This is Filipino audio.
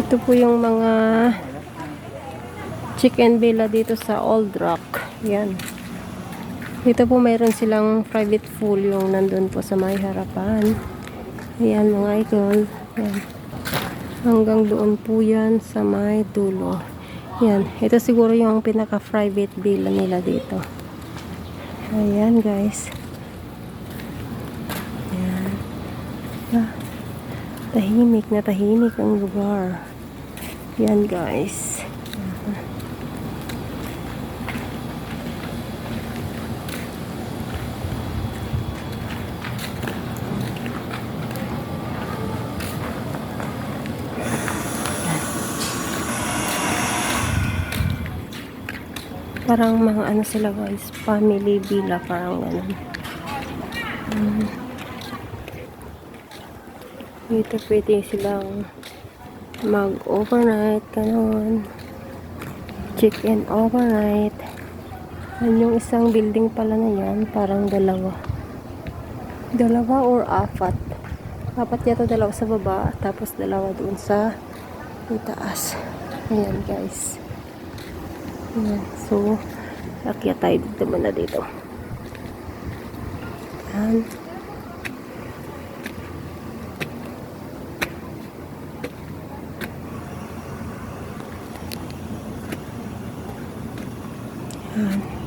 Ito po yung mga chicken villa dito sa Old Rock. Yan. Dito po mayroon silang private pool yung nandun po sa may harapan. Ayan mga idol. Yan. Hanggang doon po yan sa may dulo. Yan. Ito siguro yung pinaka-private villa nila dito. Ayan guys. Ayan. Ah, tahimik na tahimik ang lugar. Yan guys. Parang mga ano sila guys, family villa, parang ganun. Mm. Dito pwede silang mag-overnight, ganun. Check-in overnight. Yan yung isang building pala na yan, parang dalawa. Dalawa or apat. Apat yata dalawa sa baba, tapos dalawa doon sa itaas. Ayan guys. Ayan. So, akyat tayo dito muna dito. Ayan. 嗯。